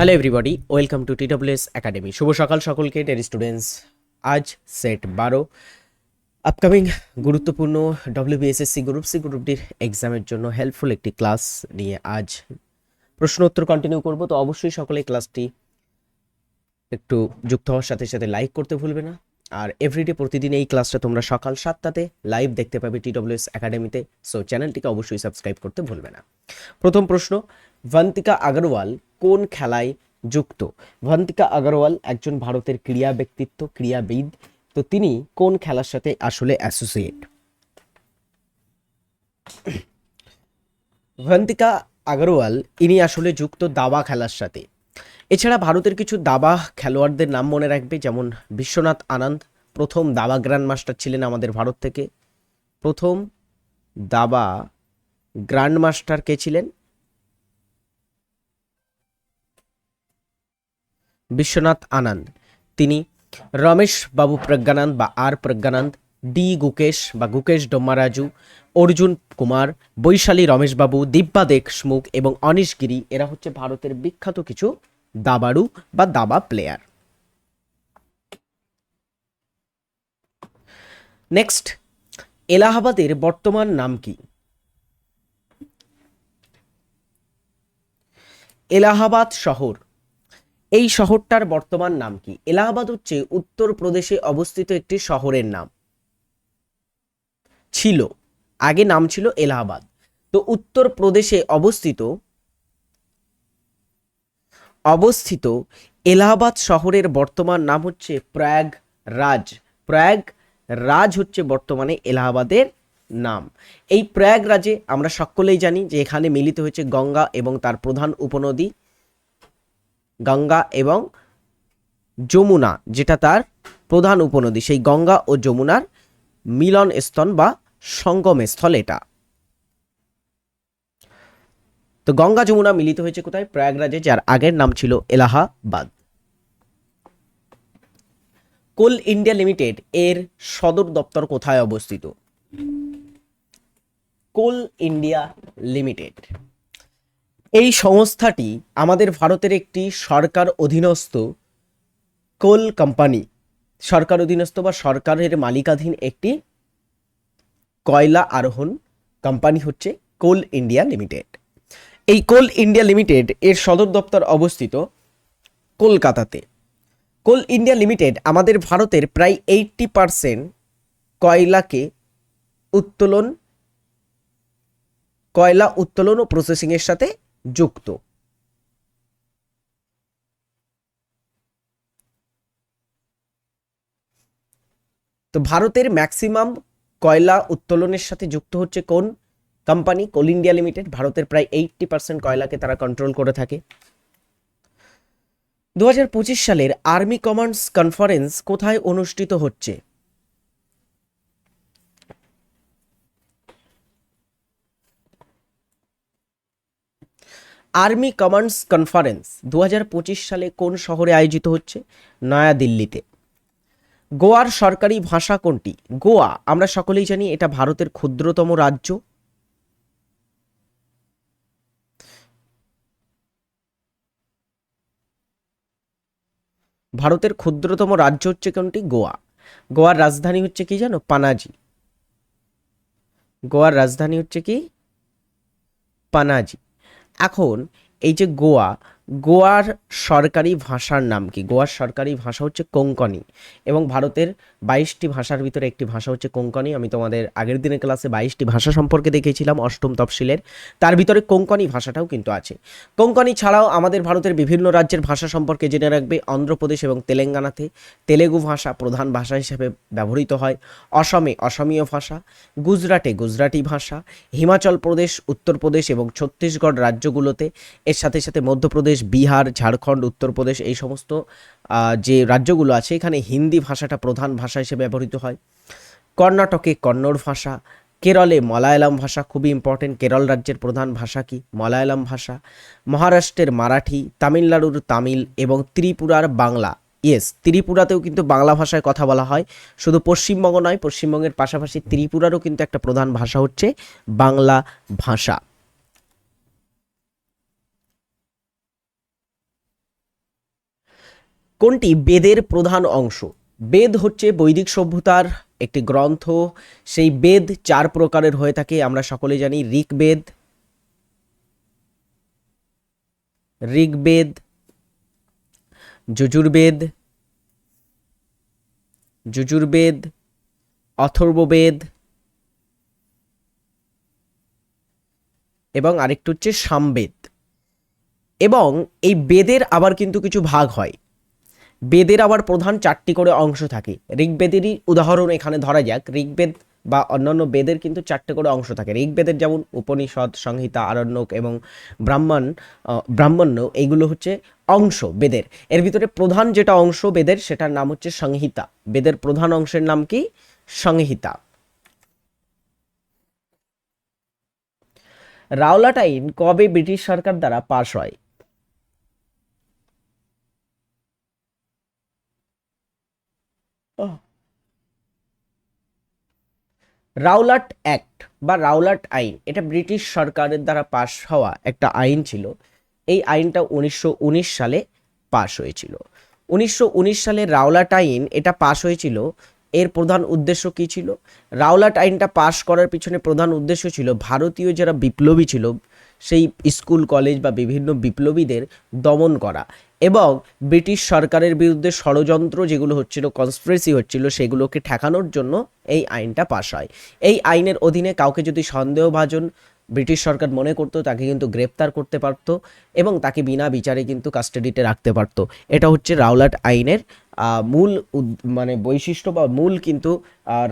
Hello everybody welcome to TWS academy শুভ সকাল সকলকে ডের স্টুডেন্টস আজ সেট বারো। আপকামিং গুরুত্বপূর্ণ ডব্লিউবিএসএসসি গ্রুপ সি গ্রুপ ডির এক্সামের জন্য হেল্পফুল একটি ক্লাস নিয়ে আজ প্রশ্ন উত্তর কন্টিনিউ করব। তো অবশ্যই সকলে ক্লাসটি একটু যুক্ত হওয়ার সাথে সাথে লাইক করতে ভুলবে না। আর এভরিডে প্রতিদিন এই ক্লাসটা তোমরা সকাল সাতটাতে লাইভ দেখতে পাবে টিডব্লিউএস একাডেমিতে সো চ্যানেলটিকে অবশ্যই সাবস্ক্রাইব করতে ভুলবে না। প্রথম প্রশ্ন ভন্তিকা আগরওয়াল কোন খেলায় যুক্ত? ভন্তিকা আগরওয়াল একজন ভারতের ক্রীড়া ব্যক্তিত্ব, ক্রীড়াবিদ। তো তিনি কোন খেলার সাথে আসলে অ্যাসোসিয়েট ভন্তিকা আগরওয়াল, ইনি আসলে যুক্ত দাবা খেলার সাথে। এছাড়া ভারতের কিছু দাবা খেলোয়াড়দের নাম মনে রাখবে, যেমন বিশ্বনাথ আনন্দ। প্রথম দাবা গ্র্যান্ড মাস্টার ছিলেন আমাদের ভারত থেকে। প্রথম দাবা গ্র্যান্ড মাস্টার কে ছিলেন? বিশ্বনাথ আনন্দ। তিনি রমেশ বাবু প্রজ্ঞানন্দ বা আর প্রজ্ঞানন্দ, ডি গুকেশ বা গুকেশ ডোম্মারাজু, অর্জুন কুমার, বৈশালী রমেশবাবু দিব্যা দেশমুখ এবং অনিশ গিরি, এরা হচ্ছে ভারতের বিখ্যাত কিছু দাবাড়ু বা দাবা প্লেয়ার নেক্সট এলাহাবাদের বর্তমান নাম কি? এলাহাবাদ শহর। এই শহরটার বর্তমান নাম কি? এলাহাবাদ হচ্ছে উত্তরপ্রদেশে অবস্থিত একটি শহরের নাম। ছিল। আগে নাম ছিল এলাহাবাদ। তো উত্তরপ্রদেশে অবস্থিত অবস্থিত এলাহাবাদ শহরের বর্তমান নাম হচ্ছে প্রয়াগ রাজ প্রয়াগ রাজ হচ্ছে বর্তমানে এলাহাবাদের নাম। এই প্রয়াগরাজে আমরা সকলেই জানি যে এখানে মিলিত হয়েছে গঙ্গা এবং তার প্রধান উপনদী গঙ্গা এবং যমুনা, যেটা তার প্রধান উপনদী। সেই গঙ্গা ও যমুনার মিলন স্থল বা সঙ্গম স্থল এটা। তো গঙ্গা, যমুনা মিলিত হয়েছে কোথায়? প্রয়াগরাজে, যার আগের নাম ছিল এলাহাবাদ। কোল ইন্ডিয়া লিমিটেড এর সদর দপ্তর কোথায় অবস্থিত? Coal India Limited. এই সংস্থাটি আমাদের ভারতের একটি সরকার অধীনস্থ কোল কোম্পানি। সরকার অধীনস্থ বা সরকারের মালিকাধীন একটি কয়লা আরোহণ কোম্পানি হচ্ছে কোল ইন্ডিয়া লিমিটেড। এই কোল ইন্ডিয়া লিমিটেড এর সদর দপ্তর অবস্থিত কলকাতাতে। কোল ইন্ডিয়া লিমিটেড আমাদের ভারতের প্রায় এইটটি পারসেন্ট কয়লাকে উত্তোলন, কয়লা উত্তোলন ও প্রসেসিংয়ের সাথে যুক্ত। তো ভারতের ম্যাক্সিমাম কয়লা উত্তোলনের সাথে যুক্ত হচ্ছে কোন কোম্পানি কোল ইন্ডিয়া লিমিটেড। ভারতের প্রায় এইটটি পার্সেন্ট কয়লাকে তারা কন্ট্রোল করে থাকে। দু হাজার পঁচিশ সালের আর্মি কমান্ডস কনফারেন্স কোথায় অনুষ্ঠিত হচ্ছে? আর্মি কমান্ডস কনফারেন্স দু হাজার পঁচিশ সালে কোন শহরে আয়োজিত হচ্ছে? নয়াদিল্লিতে। গোয়ার সরকারি ভাষা কোনটি? গোয়া, আমরা সকলেই জানি এটা ভারতের ক্ষুদ্রতম রাজ্য। ভারতের ক্ষুদ্রতম রাজ্য হচ্ছে কোনটি? গোয়া। গোয়ার রাজধানী হচ্ছে কি জানো? পানাজি। গোয়ার রাজধানী হচ্ছে কি? পানাজি। এখন এই যে গোয়া গোয়ার সরকারি ভাষার নাম কি? গোয়ার সরকারি ভাষা হচ্ছে কোঙ্কনি এবং ভারতের বাইশটি ভাষার ভিতরে একটি ভাষা হচ্ছে কোঙ্কনি আমি তোমাদের আগের দিনের ক্লাসে বাইশটি ভাষা সম্পর্কে দেখেছিলাম, অষ্টম তফসিলের। তার ভিতরে কোঙ্কনি ভাষাটাও কিন্তু আছে। কোঙ্কনি ছাড়াও আমাদের ভারতের বিভিন্ন রাজ্যের ভাষা সম্পর্কে জেনে রাখবে। অন্ধ্রপ্রদেশ এবং তেলেঙ্গানাতে তেলেগু ভাষা প্রধান ভাষা হিসেবে ব্যবহৃত হয়। অসমে অসমীয় ভাষা, গুজরাটে গুজরাটি ভাষা, হিমাচল প্রদেশ, উত্তরপ্রদেশ এবং ছত্তিশগড় রাজ্যগুলোতে। এর সাথে সাথে মধ্যপ্রদেশ বিহার, ঝাড়খণ্ড, উত্তরপ্রদেশ এই সমস্ত যে রাজ্যগুলো আছে, এখানে হিন্দি ভাষাটা প্রধান ভাষা হিসেবে ব্যবহৃত হয়। কর্ণাটকে কন্নড় ভাষা, কেরলে মালায়ালাম ভাষা খুবই ইম্পর্টেন্ট কেরল রাজ্যের প্রধান ভাষা কি? মালায়ালাম ভাষা। মহারাষ্ট্রের মারাঠি, তামিলনাড়ুর তামিল এবং ত্রিপুরার বাংলা। ইয়েস ত্রিপুরাতেও কিন্তু বাংলা ভাষায় কথা বলা হয়। শুধু পশ্চিমবঙ্গ নয়, পশ্চিমবঙ্গের পাশাপাশি ত্রিপুরারও কিন্তু একটা প্রধান ভাষা হচ্ছে বাংলা ভাষা। কোনটি বেদের প্রধান অংশ? বেদ হচ্ছে বৈদিক সভ্যতার একটি গ্রন্থ। সেই বেদ চার প্রকারের হয়ে থাকে, আমরা সকলে জানি। ঋগ্বেদ ঋগ্বেদ, যজুর্বেদ যজুর্বেদ, অথর্ববেদ এবং আরেকটু হচ্ছে সামবেদ। এবং এই বেদের আবার কিন্তু কিছু ভাগ হয়। বেদের আবার প্রধান চারটি করে অংশ থাকে। ঋগ্বেদেরই উদাহরণ এখানে ধরা যাক। ঋগ্বেদ বা অন্যান্য বেদের কিন্তু চারটে করে অংশ থাকে। ঋগ্বেদের যেমন উপনিষদ, সংহিতা, আরণ্যক এবং ব্রাহ্মণ ব্রাহ্মণ্য এইগুলো হচ্ছে অংশ বেদের। এর ভিতরে প্রধান যেটা অংশ বেদের, সেটার নাম হচ্ছে সংহিতা। বেদের প্রধান অংশের নাম কি? সংহিতা। রাওলাট আইন কবে ব্রিটিশ সরকার দ্বারা পাশ হয়? রাওলাট অ্যাক্ট বা রাওলাট আইন, এটা ব্রিটিশ সরকারের দ্বারা পাশ হওয়া একটা আইন ছিল। এই আইনটা উনিশশো উনিশ সালে পাশ হয়েছিল। উনিশশো উনিশ সালে রাওলাট আইন এটা পাশ হয়েছিল। এর প্রধান উদ্দেশ্য কী ছিল? রাওলাট আইনটা পাশ করার পিছনে প্রধান উদ্দেশ্য ছিল ভারতীয় যারা বিপ্লবী ছিল, সেই স্কুল, কলেজ বা বিভিন্ন বিপ্লবীদের দমন করা। এবং ব্রিটিশ সরকারের বিরুদ্ধে ষড়যন্ত্র যেগুলো হচ্ছিল কনস্পিরেসি হচ্ছিল, সেগুলোকে ঠেকানোর জন্য এই আইনটা পাশ হয়। এই আইনের অধীনে কাউকে যদি সন্দেহভাজন ব্রিটিশ সরকার মনে করতো, তাকে কিন্তু গ্রেপ্তার করতে পারত এবং তাকে বিনা বিচারে কিন্তু কাস্টাডিতে রাখতে পারত। এটা হচ্ছে রাওলাট আইনের মূল মানে বৈশিষ্ট্য বা মূল কিন্তু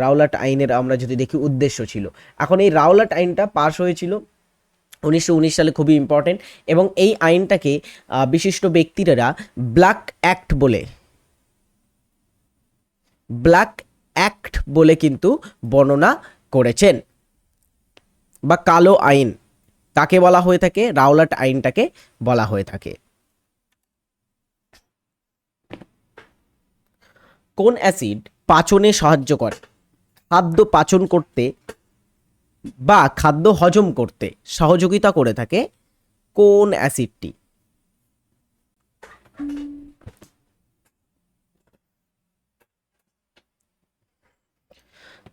রাওলাট আইনের আমরা যদি দেখি উদ্দেশ্য ছিল। এখন এই রাওলাট আইনটা পাশ হয়েছিল উনিশশো উনিশ সালে খুবই ইম্পর্টেন্ট এবং এই আইনটাকে বিশিষ্ট ব্যক্তিরা ব্ল্যাক অ্যাক্ট বলে। ব্ল্যাক অ্যাক্ট বলে কিন্তু বর্ণনা করেছেন। বা কালো আইন, তাকে বলা হয়ে থাকে, রাওলাট আইনটাকে বলা হয়ে থাকে। কোন অ্যাসিড পাচনে সাহায্য করে? খাদ্য পাচন করতে বা খাদ্য হজম করতে সহযোগিতা করে থাকে কোন অ্যাসিডটি?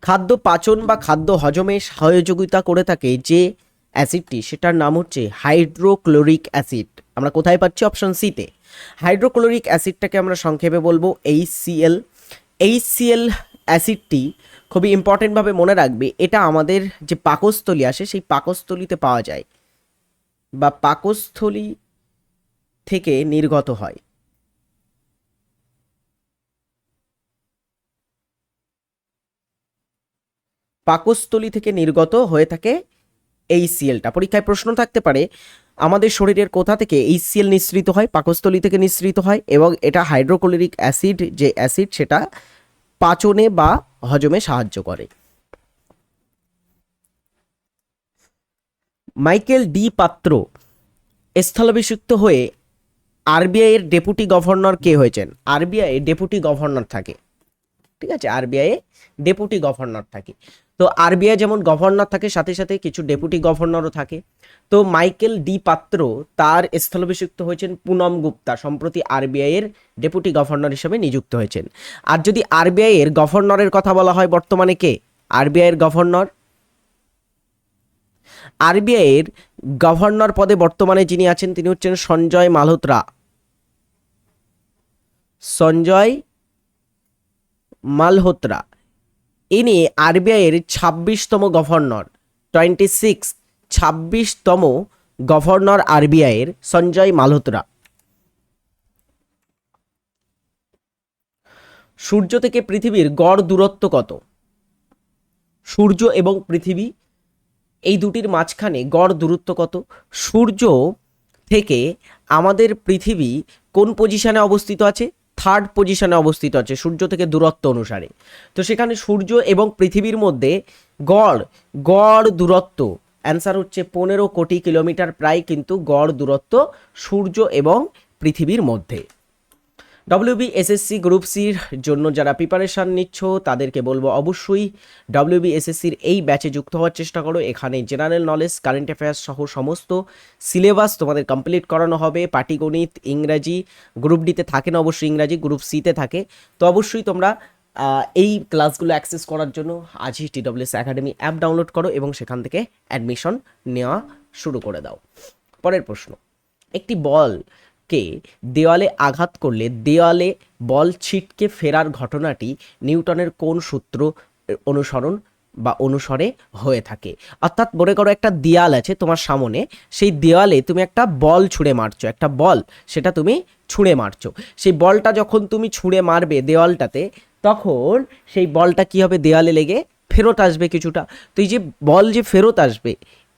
খাদ্য পাচন বা খাদ্য হজমে সহযোগিতা করে থাকে যে অ্যাসিডটি, সেটার নাম হচ্ছে হাইড্রোক্লোরিক অ্যাসিড। আমরা কোথায় পাচ্ছি অপশন সিতে হাইড্রোক্লোরিক অ্যাসিডটাকে আমরা সংক্ষেপে বলব এইচসিএল এইচসিএল অ্যাসিডটি খুবই ইম্পর্টেন্টভাবে মনে রাখবে, এটা আমাদের যে পাকস্থলী আসে, সেই পাকস্থলীতে পাওয়া যায় বা পাকস্থলী থেকে নির্গত হয়। পাকস্থলী থেকে নির্গত হয়ে থাকে এই সিএলটা পরীক্ষায় প্রশ্ন থাকতে পারে, আমাদের শরীরের কোথা থেকে এই সিএল নিঃসৃত হয়, পাকস্থলী থেকে নিঃসৃত হয় এবং এটা হাইড্রোক্লোরিক অ্যাসিড যে অ্যাসিড সেটা পাচনে বা হজমে সাহায্য করে। মাইকেল ডি পাত্র স্থলাভিষিক্ত হয়ে আরবিআই এর ডেপুটি গভর্নর কে হয়েছেন? আরবিআই ডেপুটি গভর্নর থাকে। ঠিক আছে? আরবিআই ডেপুটি গভর্নর থাকে। তো আরবিআই যেমন গভর্নর থাকে, সাথে সাথে কিছু ডেপুটি গভর্নরও থাকে। তো মাইকেল ডি পাত্র তার স্থলাভিষিক্ত হয়েছেন পুনম গুপ্তা, সম্প্রতি আরবিআই এর ডেপুটি গভর্নর হিসেবে নিযুক্ত হয়েছেন। আর যদি আরবিআই এর গভর্নরের কথা বলা হয় বর্তমানে কে? আরবিআই এর গভর্নর? আরবিআই এর গভর্নর পদে বর্তমানে যিনি আছেন, তিনি হচ্ছেন সঞ্জয় মালহোত্রা। সঞ্জয় মালহোত্রা। ইনি আরবিআইয়ের ছাব্বিশতম গভর্নর টোয়েন্টি সিক্স ছাব্বিশতম গভর্নর আরবিআইয়ের সঞ্জয় মালহোত্রা। সূর্য থেকে পৃথিবীর গড় দূরত্ব কত? সূর্য এবং পৃথিবী এই দুটির মাঝখানে গড় দূরত্ব কত? সূর্য থেকে আমাদের পৃথিবী কোন পজিশনে অবস্থিত আছে? থার্ড পজিশনে অবস্থিত আছে, সূর্য থেকে দূরত্ব অনুসারে। তো সেখানে সূর্য এবং পৃথিবীর মধ্যে গড় গড় দূরত্ব অ্যান্সার হচ্ছে পনেরো কোটি কিলোমিটার প্রায় কিন্তু গড় দূরত্ব সূর্য এবং পৃথিবীর মধ্যে। ডব্লিউবি এসএসসি গ্রুপ সির জন্য যারা প্রিপারেশান নিচ্ছ, তাদেরকে বলব অবশ্যই ডব্লিউবি এসএসসির এই ব্যাচে যুক্ত হওয়ার চেষ্টা করো। এখানে জেনারেল নলেজ কারেন্ট অ্যাফেয়ার্স সহ সমস্ত সিলেবাস তোমাদের কমপ্লিট করানো হবে। পাটিগণিত, ইংরাজি গ্রুপ ডিতে থাকে না অবশ্যই ইংরাজি গ্রুপ সিতে থাকে। তো অবশ্যই তোমরা এই ক্লাসগুলো অ্যাক্সেস করার জন্য আজই টিডব্লিউএস একাডেমি অ্যাপ ডাউনলোড করো এবং সেখান থেকে অ্যাডমিশন নেওয়া শুরু করে দাও। পরের প্রশ্ন, একটি বলকে দেওয়ালে আঘাত করলে দেওয়ালে বল ছিটকে ফেরার ঘটনাটি নিউটনের কোন সূত্র অনুসরণ বা অনুসরে হয়ে থাকে। অর্থাৎ মনে করো একটা দেয়াল আছে তোমার সামনে, সেই দেওয়ালে তুমি একটা বল ছুঁড়ে মারছো, একটা বল সেটা তুমি ছুঁড়ে মারছো। সেই বলটা যখন তুমি ছুঁড়ে মারবে দেওয়ালটাতে, তখন সেই বলটা কি হবে? দেওয়ালে লেগে ফেরত আসবে কিছুটা। তো এই যে বল যে ফেরত আসবে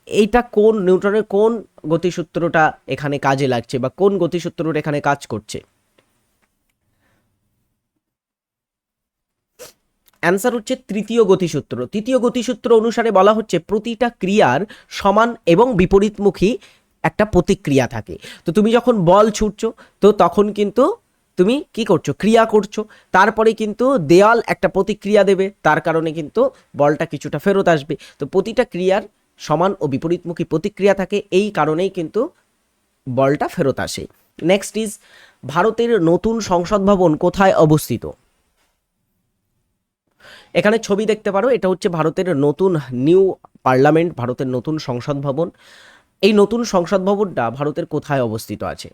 এইটা কোন নিউটনের কোন গতিসূত্রটা এখানে কাজে লাগছে বা কোন গতিসূত্রটা এখানে কাজ করছে? অ্যান্সার হচ্ছে তৃতীয় গতিসূত্র। তৃতীয় গতিসূত্র অনুসারে বলা হচ্ছে প্রতিটা ক্রিয়ার সমান এবং বিপরীতমুখী একটা প্রতিক্রিয়া থাকে। তো তুমি যখন বল ছুটছো, তো তখন কিন্তু তুমি কি করছ? ক্রিয়া করছ। তারপরে কিন্তু দেয়াল একটা প্রতিক্রিয়া দেবে। তার কারণে কিন্তু বলটা কিছুটা ফেরত আসবে। তো প্রতিটা ক্রিয়ার সমান ও বিপরীতমুখী প্রতিক্রিয়া থাকে, এই কারণেই কিন্তু বলটা ফেরত আসে। নেক্সট ইজ ভারতের নতুন সংসদ ভবন কোথায় অবস্থিত? এখানে ছবি দেখতে পারো, এটা হচ্ছে ভারতের নতুন নিউ পার্লামেন্ট, ভারতের নতুন সংসদ ভবন। এই নতুন সংসদ ভবনটা ভারতের কোথায় অবস্থিত আছে?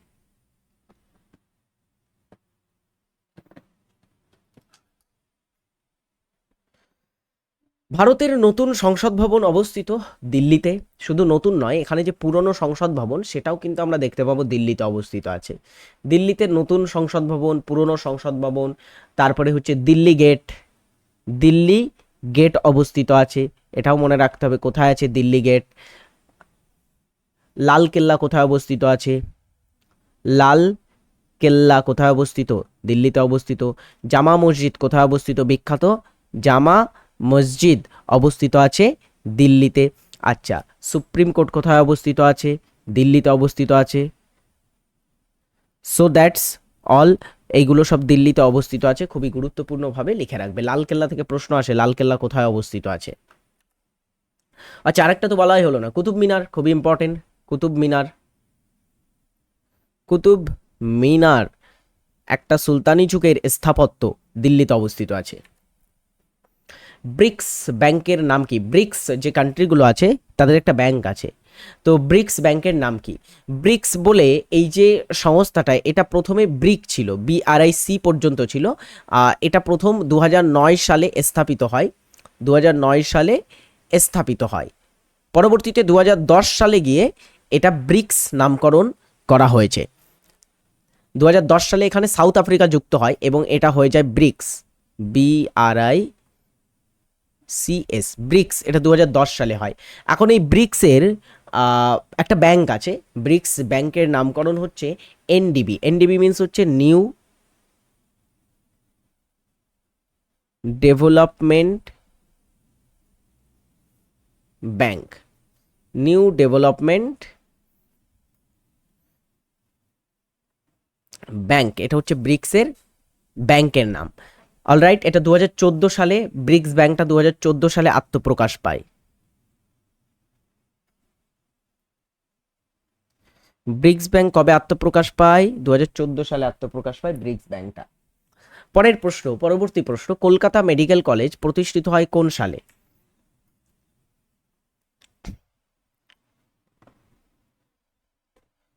ভারতের নতুন সংসদ ভবন অবস্থিত দিল্লিতে। শুধু নতুন নয়, এখানে যে পুরনো সংসদ ভবন, সেটাও কিন্তু আমরা দেখতে পাবো দিল্লিতে অবস্থিত আছে। দিল্লিতে নতুন সংসদ ভবন, পুরনো সংসদ ভবন, তারপরে হচ্ছে দিল্লি গেট। দিল্লি গেট অবস্থিত আছে, এটাও মনে রাখতে হবে কোথায় আছে দিল্লি গেট। লাল কেল্লা কোথায় অবস্থিত আছে? লাল কেল্লা কোথায় অবস্থিত? দিল্লিতে অবস্থিত। জামা মসজিদ কোথায় অবস্থিত? বিখ্যাত জামা মসজিদ অবস্থিত আছে দিল্লিতে। আচ্ছা সুপ্রিম কোর্ট কোথায় অবস্থিত আছে? দিল্লিতে অবস্থিত আছে। সো দ্যাটস অল এইগুলো সব দিল্লিতে অবস্থিত আছে, খুবই গুরুত্বপূর্ণভাবে লিখে রাখবে। লালকেল্লা থেকে প্রশ্ন আসে, লালকেল্লা কোথায় অবস্থিত আছে? আচ্ছা আরেকটা তো বলাই হলো না। কুতুব মিনার, খুবই ইম্পর্টেন্ট কুতুব মিনার। কুতুব মিনার, একটা সুলতানি যুগের স্থাপত্য দিল্লিতে অবস্থিত আছে। ব্রিক্স ব্যাংকের নাম কি? ব্রিক্স যে কান্ট্রিগুলো আছে, তাদের একটা ব্যাংক আছে। তো ব্রিক্স ব্যাংকের নাম কি? ব্রিক্স বলে এই যে সংস্থাটা, এটা প্রথমে ব্রিক ছিল বিআরআইসি পর্যন্ত ছিল। এটা প্রথম দু হাজার নয় সালে স্থাপিত হয়। দু হাজার নয় সালে স্থাপিত হয়। পরবর্তীতে দু হাজার দশ সালে গিয়ে এটা ব্রিক্স নামকরণ করা হয়েছে। দু হাজার দশ সালে এখানে সাউথ আফ্রিকা যুক্ত হয় এবং এটা হয়ে যায় ব্রিক্স বিআরআই সিএস ব্রিক্স এটা দু হাজার দশ সালে হয়। এখন এই ব্রিক্সের একটা ব্যাংক আছে। ব্রিক্স ব্যাংকের নামকরণ হচ্ছে এনডিবি এনডিবি মিনস হচ্ছে new development bank new development bank এটা হচ্ছে ব্রিক্সের ব্যাংকের নাম। অলরাইট এটা দু হাজার চোদ্দ সালে ব্রিক্স ব্যাংকটা দু হাজার চোদ্দ সালে আত্মপ্রকাশ পায়। ব্রিক্স ব্যাংক কবে আত্মপ্রকাশ পায়? দু হাজার চোদ্দ সালে আত্মপ্রকাশ পায় ব্রিক্স ব্যাংকটা। পরের প্রশ্ন, পরবর্তী প্রশ্ন, কলকাতা মেডিকেল কলেজ প্রতিষ্ঠিত হয় কোন সালে?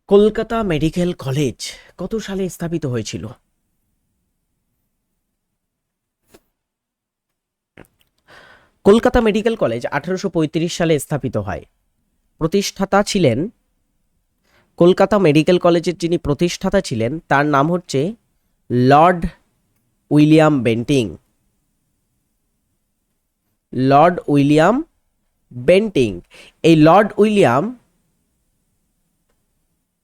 কলকাতা মেডিকেল কলেজ কত সালে স্থাপিত হয়েছিল? কলকাতা মেডিকেল কলেজ আঠারোশো পঁয়ত্রিশ সালে স্থাপিত হয়। প্রতিষ্ঠাতা ছিলেন কলকাতা মেডিকেল কলেজের যিনি প্রতিষ্ঠাতা ছিলেন, তার নাম হচ্ছে Lord William Bentinck. Lord William Bentinck. এই লর্ড উইলিয়াম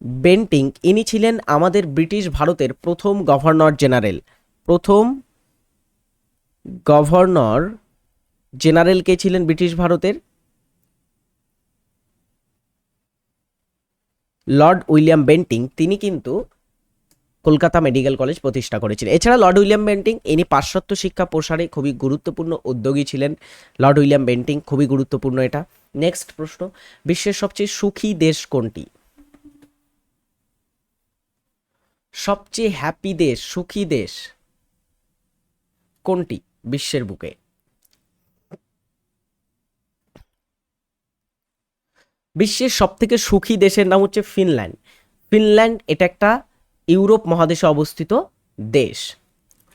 বেন্টিং, ইনি ছিলেন আমাদের ব্রিটিশ ভারতের প্রথম গভর্নর জেনারেল। প্রথম গভর্নর জেনারেল কে ছিলেন ব্রিটিশ ভারতের? লর্ড উইলিয়াম বেন্টিং, তিনি কিন্তু কলকাতা মেডিকেল কলেজ প্রতিষ্ঠা করেছিলেন। এছাড়া লর্ড উইলিয়াম বেন্টিং, ইনি পাশ্চাত্য শিক্ষা প্রসারে খুবই গুরুত্বপূর্ণ উদ্যোগী ছিলেন। লর্ড উইলিয়াম বেন্টিং, খুবই গুরুত্বপূর্ণ এটা। নেক্সট প্রশ্ন, বিশ্বের সবচেয়ে সুখী দেশ কোনটি? সবচেয়ে হ্যাপি দেশ, সুখী দেশ কোনটি বিশ্বের বুকে? বিশ্বের সবথেকে সুখী দেশের নাম হচ্ছে ফিনল্যান্ড। ফিনল্যান্ড এটা একটা ইউরোপ মহাদেশে অবস্থিত দেশ।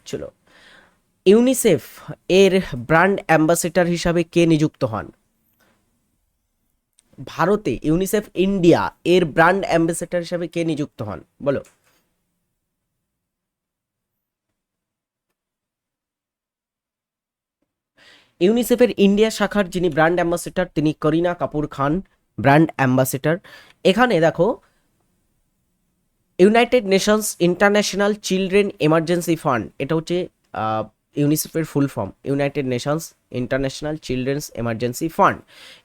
চলো, ইউনিসেফ এর ব্র্যান্ড অ্যাম্বাসেডর হিসাবে কে নিযুক্ত হন? ভারতে ইউনিসেফ ইন্ডিয়া এর ব্র্যান্ড অ্যাম্বাসেডর হিসাবে কে নিযুক্ত হন? বলো। ইউনিসেফের ইন্ডিয়া শাখার যিনি ব্র্যান্ড অ্যাম্বাসেডর, তিনি করিনা কাপুর খান। Brand ambassador. এখানে দেখো, United Nations International Children Emergency Fund, এটা হচ্ছে ইউনিসেফের full form, United Nations International Children's Emergency Fund.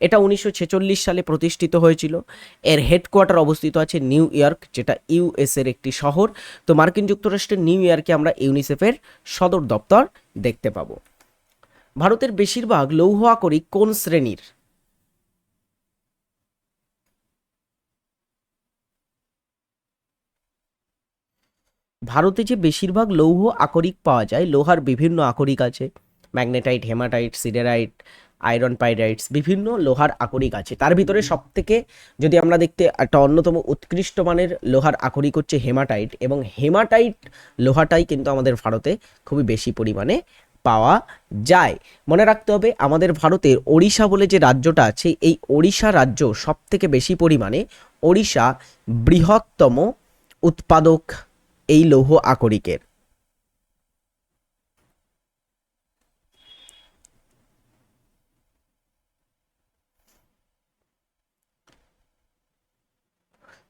এটা উনিশশো ছেচল্লিশ সালে প্রতিষ্ঠিত হয়েছিল। এর হেডকোয়ার্টার অবস্থিত আছে নিউ ইয়র্ক, যেটা ইউএস এর একটি শহর। তো মার্কিন যুক্তরাষ্ট্রের নিউ ইয়র্কে আমরা ইউনিসেফের সদর দপ্তর দেখতে পাবো। ভারতের বেশিরভাগ লৌহ আকরিক কোন শ্রেণির? ভারতে যে বেশিরভাগ লৌহ আকরিক পাওয়া যায় লোহার বিভিন্ন আকরিক আছে magnetite hematite siderite iron pyrites বিভিন্ন লোহার আকরিক আছে। তার ভিতরে সবথেকে যদি আমরা দেখতে একটা অন্যতম উৎকৃষ্ট মানের লোহার আকরিক হচ্ছে হেমাটাইট এবং হেমাটাইট লোহাটাই কিন্তু আমাদের ভারতে খুবই বেশি পরিমাণে পাওয়া যায়। মনে রাখতে হবে আমাদের ভারতের ওড়িশা বলে যে রাজ্যটা আছে এই ওড়িশা রাজ্য সবথেকে বেশি পরিমাণে ওড়িশা বৃহত্তম উৎপাদক এই লৌহ আকরিকের।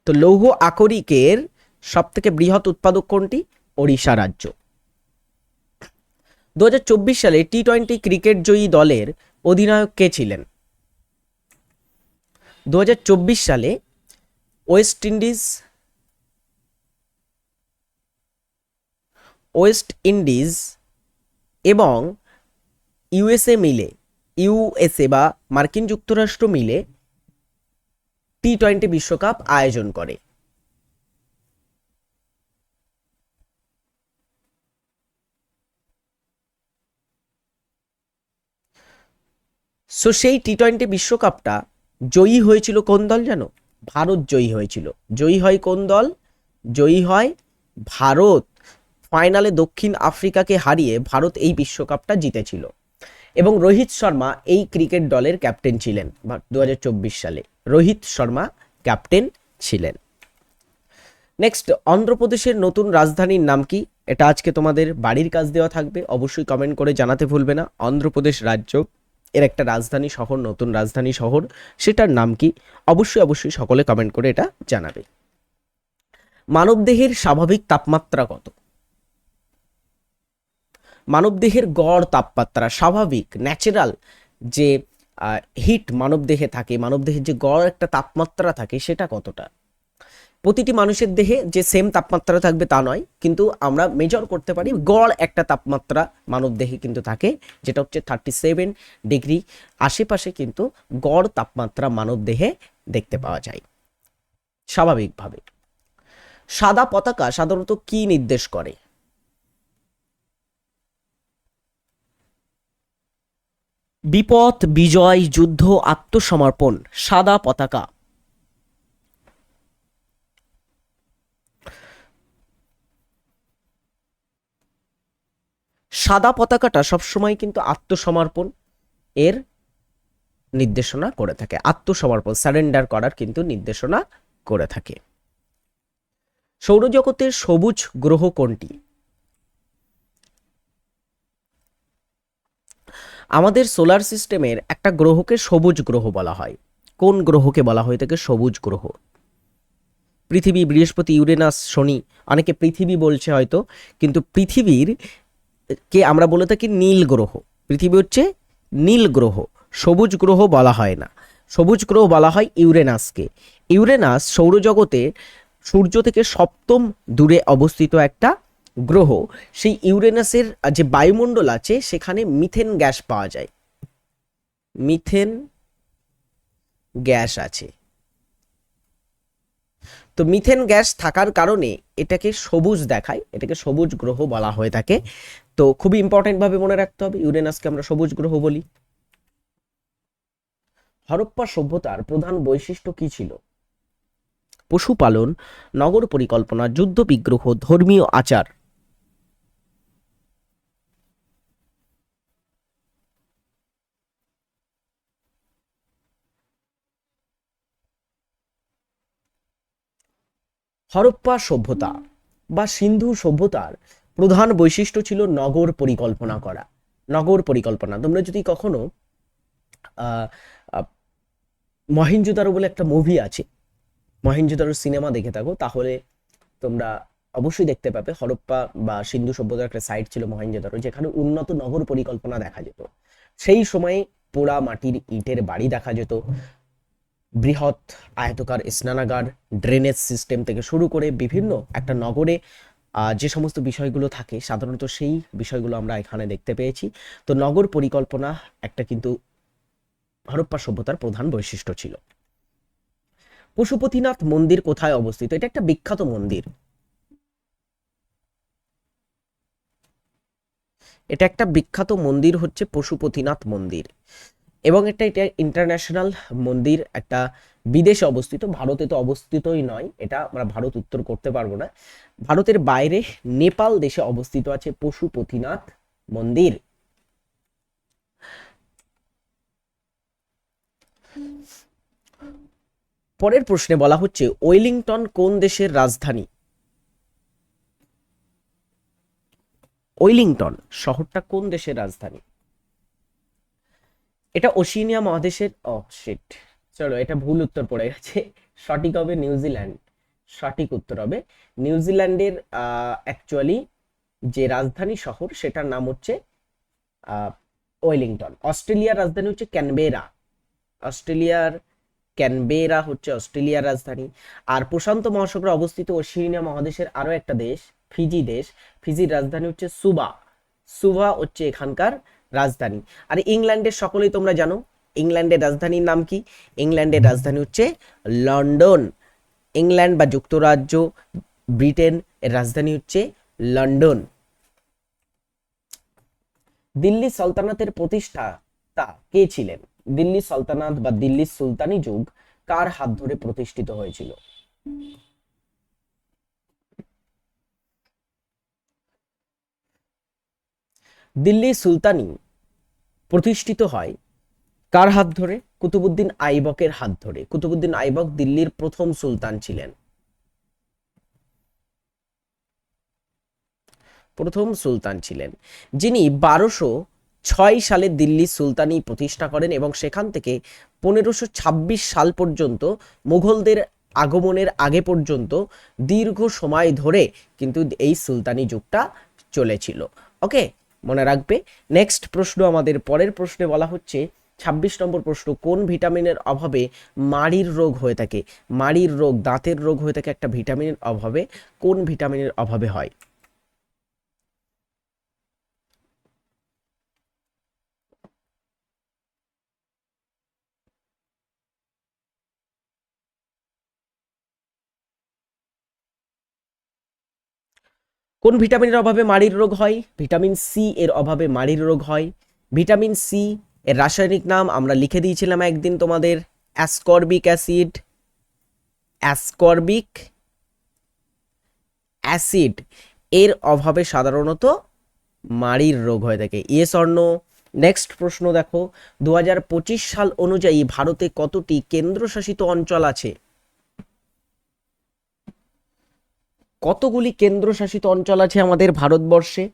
তো লৌহ আকরিকের সব থেকে বৃহৎ উৎপাদক কোনটি? ওড়িশা রাজ্য। দু হাজার চব্বিশ সালে টি টোয়েন্টি ক্রিকেট জয়ী দলের অধিনায়ক কে ছিলেন? দু হাজার চব্বিশ সালে ওয়েস্ট ইন্ডিজ ওয়েস্ট ইন্ডিজ এবং ইউএসএ মিলে, ইউএসএ বা মার্কিন যুক্তরাষ্ট্র মিলে টি টোয়েন্টি বিশ্বকাপ আয়োজন করে। সো সেই টি টোয়েন্টি বিশ্বকাপটা জয়ী হয়েছিল কোন দল জানো? ভারত জয়ী হয়েছিল। জয়ী হয় কোন দল? জয়ী হয় ভারত। ফাইনালে দক্ষিণ আফ্রিকাকে হারিয়ে ভারত এই বিশ্বকাপটা জিতেছিল। এবং রোহিত শর্মা এই ক্রিকেট দলের ক্যাপ্টেন ছিলেন দু হাজার চব্বিশ সালে। রোহিত শর্মা ক্যাপ্টেন ছিলেন। নেক্সট অন্ধ্রপ্রদেশের নতুন রাজধানীর নাম কি? এটা আজকে তোমাদের বাড়ির কাজ দেওয়া থাকবে। অবশ্যই কমেন্ট করে জানাতে ভুলবে না। অন্ধ্রপ্রদেশ রাজ্য এর একটা রাজধানী শহর, নতুন রাজধানী শহর, সেটার নাম কি? অবশ্যই অবশ্যই সকলে কমেন্ট করে এটা জানাবে। মানবদেহের স্বাভাবিক তাপমাত্রা কত? মানবদেহের গড় তাপমাত্রা স্বাভাবিক ন্যাচারাল যে হিট মানবদেহে থাকে, মানবদেহের যে গড় একটা তাপমাত্রা থাকে সেটা কতটা? প্রতিটি মানুষের দেহে যে সেম তাপমাত্রা থাকবে তা নয়, কিন্তু আমরা মেজর করতে পারি গড় একটা তাপমাত্রা মানব দেহে কিন্তু থাকে, যেটা হচ্ছে থার্টি সেভেন ডিগ্রি আশেপাশে কিন্তু গড় তাপমাত্রা মানব দেহে দেখতে পাওয়া যায়, স্বাভাবিকভাবে। সাদা পতাকা সাধারণত কি নির্দেশ করে? বিপদ বিজয়, যুদ্ধ, আত্মসমর্পণ, সাদা পতাকা। সাদা পতাকাটা সবসময় কিন্তু আত্মসমর্পণ এর নির্দেশনা করে থাকে। আত্মসমর্পণ সারেন্ডার করার কিন্তু নির্দেশনা করে থাকে। সৌরজগতের সবুজ গ্রহ কোনটি? আমাদের সোলার সিস্টেমের একটা গ্রহকে সবুজ গ্রহ বলা হয়। কোন গ্রহকে বলা হয়ে থাকে সবুজ গ্রহ। পৃথিবী বৃহস্পতি, ইউরেনাস, শনি, অনেকে পৃথিবী বলছে হয়তো, কিন্তু পৃথিবীর কে আমরা বলে থাকি নীল গ্রহ। পৃথিবী হচ্ছে নীল গ্রহ। সবুজ গ্রহ বলা হয় না। সবুজ গ্রহ বলা হয় ইউরেনাসকে। ইউরেনাস সৌরজগতে সূর্য থেকে সপ্তম দূরে অবস্থিত একটা গ্রহ, সেই ইউরেনাসের যে বায়ুমণ্ডল আছে, সেখানে মিথেন গ্যাস পাওয়া যায়। মিথেন গ্যাস আছে। তো মিথেন গ্যাস থাকার কারণে এটাকে সবুজ দেখায়, এটাকে সবুজ গ্রহ বলা হয়ে থাকে। তো খুবই ইম্পর্টেন্ট ভাবে মনে রাখতে হবে, ইউরেনাসকে আমরা সবুজ গ্রহ বলি। হরপ্পা সভ্যতার প্রধান বৈশিষ্ট্য কি ছিল? পশুপালন, নগর পরিকল্পনা, যুদ্ধ বিগ্রহ, ধর্মীয় আচার। হরপ্পা সভ্যতা বা সিন্ধু সভ্যতার প্রধান বৈশিষ্ট্য ছিল নগর পরিকল্পনা করা। নগর পরিকল্পনা। তোমরা যদি কখনো মহেঞ্জোদারো বলে একটা মুভি আছে মহেঞ্জোদারো সিনেমা দেখে থাকো, তাহলে তোমরা অবশ্যই দেখতে পাবে হরপ্পা বা সিন্ধু সভ্যতার একটা সাইট ছিল মহেঞ্জোদারো যেখানে উন্নত নগর পরিকল্পনা দেখা যেত। সেই সময়ে পোড়া মাটির ইটের বাড়ি দেখা যেত বৃহৎ আয়তকার স্নানাগার ড্রেনেজ সিস্টেম থেকে শুরু করে বিভিন্ন একটা নগরে যে সমস্ত বিষয়গুলো থাকে, সাধারণত সেই বিষয়গুলো আমরা এখানে দেখতে পেয়েছি। তো নগর পরিকল্পনা একটা কিন্তু হরপ্পা সভ্যতার প্রধান বৈশিষ্ট্য ছিল। পশুপতিনাথ মন্দির কোথায় অবস্থিত? এটা একটা বিখ্যাত মন্দির। এটা একটা বিখ্যাত মন্দির হচ্ছে পশুপতিনাথ মন্দির। এবং এটা এটা ইন্টারন্যাশনাল মন্দির, একটা বিদেশে অবস্থিত, ভারতে তো অবস্থিতই নয়, এটা আমরা ভারত উত্তর করতে পারব না। ভারতের বাইরে নেপাল দেশে অবস্থিত আছে পশুপতিনাথ মন্দির। পরের প্রশ্নে বলা হচ্ছে, ওয়েলিংটন কোন দেশের রাজধানী? ওয়েলিংটন, শহরটা কোন দেশের রাজধানী? এটা ওশিনিয়া মহাদেশের, ও শিট চলো, এটা ভুল উত্তর পড়ে গেছে। সঠিক হবে নিউজিল্যান্ড সঠিক উত্তর হবে নিউজিল্যান্ডের অ্যাকচুয়ালি যে রাজধানী শহর, সেটার নাম হচ্ছে ওয়েলিংটন। অস্ট্রেলিয়ার রাজধানী হচ্ছে ক্যানবেরা। অস্ট্রেলিয়ার ক্যানবেরা হচ্ছে অস্ট্রেলিয়ার রাজধানী। আর প্রশান্ত মহাসাগরে অবস্থিত ওশিনিয়া মহাদেশের আরও একটা দেশ, ফিজি দেশ। ফিজির রাজধানী হচ্ছে সুবা। সুবা হচ্ছে এখানকার রাজধানী। আর ইংল্যান্ডের সকলেই তোমরা জানো, ইংল্যান্ডের রাজধানীর নাম কি? ইংল্যান্ডের রাজধানী হচ্ছে লন্ডন। ইংল্যান্ড বা যুক্তরাজ্য, ব্রিটেন, এর রাজধানী হচ্ছে লন্ডন। দিল্লি সালতানাতের প্রতিষ্ঠাতা কে ছিলেন? দিল্লি সালতানাত বা দিল্লি সুলতানি যুগ কার হাত ধরে প্রতিষ্ঠিত হয়েছিল? দিল্লি সুলতানি প্রতিষ্ঠিত হয়। কার হাত ধরে? কুতুবুদ্দিন আইবকের হাত ধরে। কুতুবুদ্দিন আইবক দিল্লির প্রথম সুলতান ছিলেন। প্রথম সুলতান ছিলেন। যিনি বারোশো ছয় সালে দিল্লি সুলতানি প্রতিষ্ঠা করেন এবং সেখান থেকে পনেরোশো ছাব্বিশ সাল পর্যন্ত মুঘলদের আগমনের আগে পর্যন্ত দীর্ঘ সময় ধরে কিন্তু এই সুলতানি যুগটা চলেছিল। ওকে? মনে রাখবে। নেক্সট প্রশ্ন আমাদের পরের প্রশ্নে বলা হচ্ছে, ছাব্বিশ নম্বর প্রশ্ন, কোন ভিটামিনের অভাবে মাড়ির রোগ হয়ে থাকে? মাড়ির রোগ, দাঁতের রোগ হয়ে থাকে একটা ভিটামিনের অভাবে, কোন ভিটামিনের অভাবে হয়? কোন ভিটামিনের অভাবে মাড়ির রোগ হয়? ভিটামিন সি এর অভাবে মাড়ির রোগ হয়। ভিটামিন সি এর রাসায়নিক নাম আমরা লিখে দিয়েছিলাম একদিন তোমাদের। Ascorbic acid. অ্যাসকর্বিক অ্যাসিড এর অভাবে সাধারণত মাড়ির রোগ হয়ে থাকে। ইয়ে স্বর্ণ। নেক্সট প্রশ্ন দেখো। দু হাজার পঁচিশ সাল অনুযায়ী ভারতে কতটি কেন্দ্রশাসিত অঞ্চল আছে? কতগুলি কেন্দ্রশাসিত অঞ্চল আছে আমাদের ভারতবর্ষে?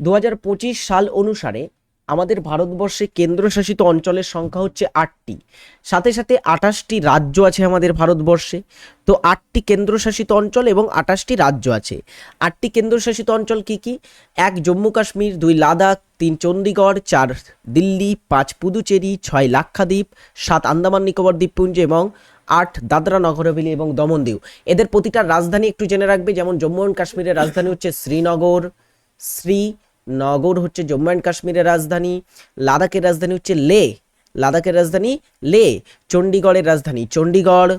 দু হাজার পঁচিশ সাল অনুসারে আমাদের ভারতবর্ষে কেন্দ্রশাসিত অঞ্চলের সংখ্যা হচ্ছে আটটি। সাথে সাথে আঠাশটি রাজ্য আছে আমাদের ভারতবর্ষে। তো আটটি কেন্দ্রশাসিত অঞ্চল এবং আঠাশটি রাজ্য আছে। আটটি কেন্দ্রশাসিত অঞ্চল কি কি? এক, জম্মু কাশ্মীর, দুই, লাদাখ, তিন চণ্ডীগড় চার, দিল্লি, পাঁচ, পুদুচেরি, ছয়, লাক্ষাদ্বীপ, সাত, আন্দামান নিকোবর, দ্বীপপুঞ্জ এবং আট দাদরা নগর হাভেলি এবং দমন দিউ এদের প্রতিটা রাজধানী একটু জেনে রাখবে, যেমন জম্মু অ্যান্ড কাশ্মীরের রাজধানী হচ্ছে শ্রীনগর শ্রীনগর হচ্ছে জম্মু অ্যান্ড কাশ্মীরের রাজধানী, লাদাখের রাজধানী হচ্ছে লে, লাদাখের রাজধানী লে, চণ্ডীগড়ের রাজধানী চণ্ডীগড়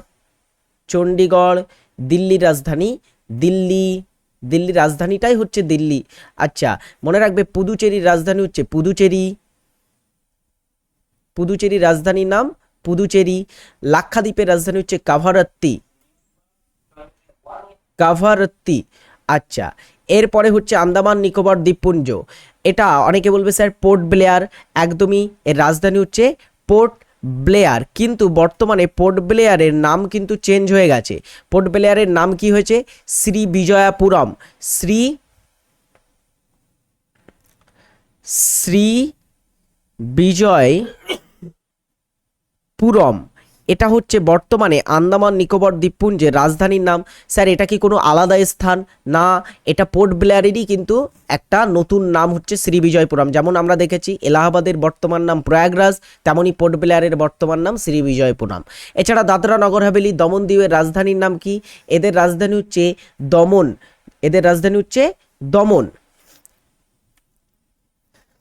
চণ্ডীগড়, দিল্লির রাজধানী দিল্লি দিল্লির রাজধানীটাই হচ্ছে দিল্লি। আচ্ছা মনে রাখবে পুদুচেরির রাজধানী হচ্ছে পুদুচেরি, পুদুচেরির রাজধানীর নাম পুদুচেরি, লাক্ষাদ্বীপের রাজধানী হচ্ছে কাভারাত্তি। কাভারাত্তি আচ্ছা। এরপরে হচ্ছে আন্দামান, নিকোবর, দ্বীপপুঞ্জ। এটা অনেকে বলবে, স্যার, পোর্ট ব্লেয়ার। একদমই এর রাজধানী হচ্ছে পোর্ট ব্লেয়ার। কিন্তু বর্তমানে পোর্ট ব্লেয়ারের নাম কিন্তু চেঞ্জ হয়ে গেছে। পোর্ট ব্লেয়ারের নাম কি হয়েছে? শ্রী বিজয়াপুরম। শ্রী শ্রী বিজয় পুরম। এটা হচ্ছে বর্তমানে আন্দামান, নিকোবর, দ্বীপপুঞ্জের রাজধানীর নাম। স্যার, এটা কি কোনো আলাদা স্থান? না, এটা পোর্ট ব্লেয়ারেরই কিন্তু একটা নতুন নাম হচ্ছে শ্রী বিজয়পুরম যেমন আমরা দেখেছি, এলাহাবাদের বর্তমান নাম প্রয়াগরাজ তেমনই পোর্ট ব্লেয়ারের বর্তমান নাম শ্রী বিজয়পুরম এছাড়া দাদরা নগর হাভেলি, দমন দ্বীপের রাজধানীর নাম কি? এদের রাজধানী হচ্ছে দমন। এদের রাজধানী হচ্ছে দমন।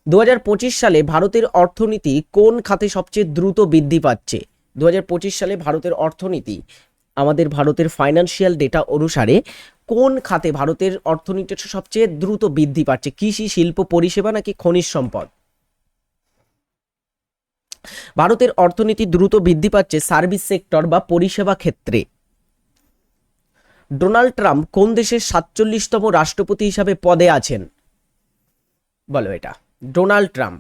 দু হাজার পঁচিশ সালে ভারতের অর্থনীতি কোন খাতে সবচেয়ে দ্রুত বৃদ্ধি পাচ্ছে? দু হাজার পঁচিশ সালে ভারতের অর্থনীতি, আমাদের ভারতের ফাইন্যান্সিয়াল ডেটা অনুসারে কোন খাতে ভারতের অর্থনীতিটা সবচেয়ে দ্রুত বৃদ্ধি পাচ্ছে? কৃষি, শিল্প, পরিষেবা নাকি খনিজ সম্পদ? ভারতের অর্থনীতি দ্রুত বৃদ্ধি পাচ্ছে সার্ভিস সেক্টর বা পরিষেবা ক্ষেত্রে। ডোনাল্ড ট্রাম্প কোন দেশের সাতচল্লিশতম রাষ্ট্রপতি হিসাবে পদে আছেন? বলো এটা। Donald Trump.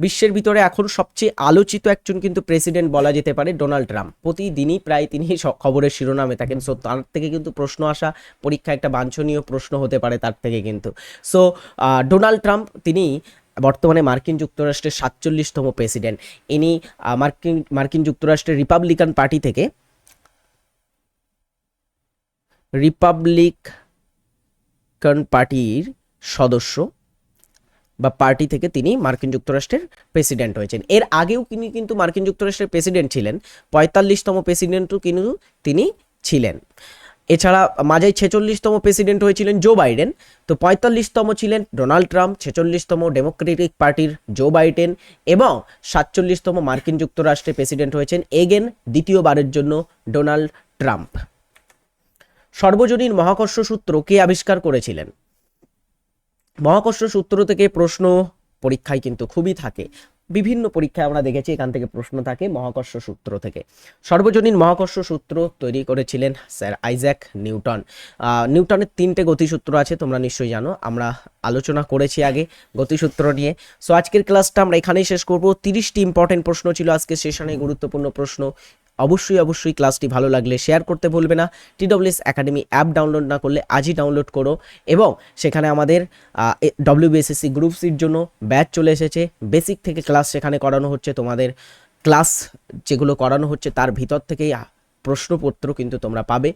বিশ্বের ভিতরে এখন সবচেয়ে আলোচিত একজন কিন্তু প্রেসিডেন্ট বলা যেতে পারে ডোনাল্ড ট্রাম্প। প্রতিদিনই প্রায় তিনি খবরের শিরোনামে থাকেন। সো তার থেকে কিন্তু প্রশ্ন আসা, পরীক্ষা একটা বাঞ্ছনীয় প্রশ্ন হতে পারে তার থেকে কিন্তু। সো ডোনাল্ড ট্রাম্প তিনি বর্তমানে মার্কিন যুক্তরাষ্ট্রের সাতচল্লিশতম প্রেসিডেন্ট। ইনি মার্কিন মার্কিন যুক্তরাষ্ট্রের রিপাবলিকান পার্টি থেকে রিপাবলিকান পার্টির সদস্য। বা পার্টি থেকে তিনি মার্কিন যুক্তরাষ্ট্রের প্রেসিডেন্ট হয়েছেন। এর আগেও তিনি কিন্তু মার্কিন যুক্তরাষ্ট্রের প্রেসিডেন্ট ছিলেন। পঁয়তাল্লিশতম প্রেসিডেন্টও কিন্তু তিনি ছিলেন। এছাড়া মাঝে ছেচল্লিশতম প্রেসিডেন্ট হয়েছিলেন জো বাইডেন। তো পঁয়তাল্লিশতম ছিলেন ডোনাল্ড ট্রাম্প, ছেচল্লিশতম ডেমোক্রেটিক পার্টির জো বাইডেন এবং সাতচল্লিশতম মার্কিন যুক্তরাষ্ট্রের প্রেসিডেন্ট হয়েছেন এগেন দ্বিতীয়বারের জন্য ডোনাল্ড ট্রাম্প। সর্বজনীন মহাকর্ষ সূত্র কে আবিষ্কার করেছিলেন? মহাকর্ষ সূত্র থেকে প্রশ্ন পরীক্ষায় কিন্তু খুবই থাকে। বিভিন্ন পরীক্ষায় আমরা দেখেছি এখান থেকে প্রশ্ন থাকে মহাকর্ষ সূত্র থেকে। সর্বজনীন মহাকর্ষ সূত্র তৈরি করেছিলেন স্যার আইজ্যাক নিউটন। নিউটনের তিনটে গতিসূত্র আছে, তোমরা নিশ্চয়ই জানো। আমরা আলোচনা করেছি আগে গতিসূত্র নিয়ে। সো আজকের ক্লাসটা আমরা এখানেই শেষ করব। তিরিশটি ইম্পর্টেন্ট প্রশ্ন ছিল আজকে সেশনে গুরুত্বপূর্ণ প্রশ্ন। অবশ্যই অবশ্যই ক্লাসটি ভালো লাগলে শেয়ার করতে ভুলবে না। টিডব্লিউএস একাডেমি অ্যাপ ডাউনলোড না করলে আজই ডাউনলোড করো এবং সেখানে আমাদের ডব্লিউবিএসএসসি গ্রুপ সির জন্য ব্যাচ চলে এসেছে। বেসিক থেকে ক্লাস সেখানে করানো হচ্ছে। তোমাদের ক্লাস যেগুলো করানো হচ্ছে তার ভিতর থেকেই প্রশ্নপত্র কিন্তু তোমরা পাবে।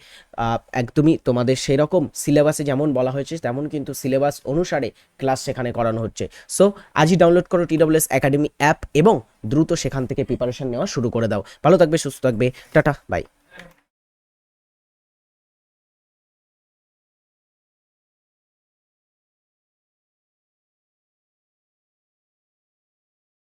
একদমই তোমাদের সেই রকম সিলেবাসে যেমন বলা হয়েছে, তেমন কিন্তু সিলেবাস অনুসারে ক্লাস সেখানে করানো হচ্ছে। সো, আজই ডাউনলোড করো টি টিডব্লিউএস একাডেমি অ্যাপ এবং দ্রুত সেখান থেকে প্রিপারেশন নেওয়া শুরু করে দাও। ভালো থাকবে, সুস্থ থাকবে। Tata bye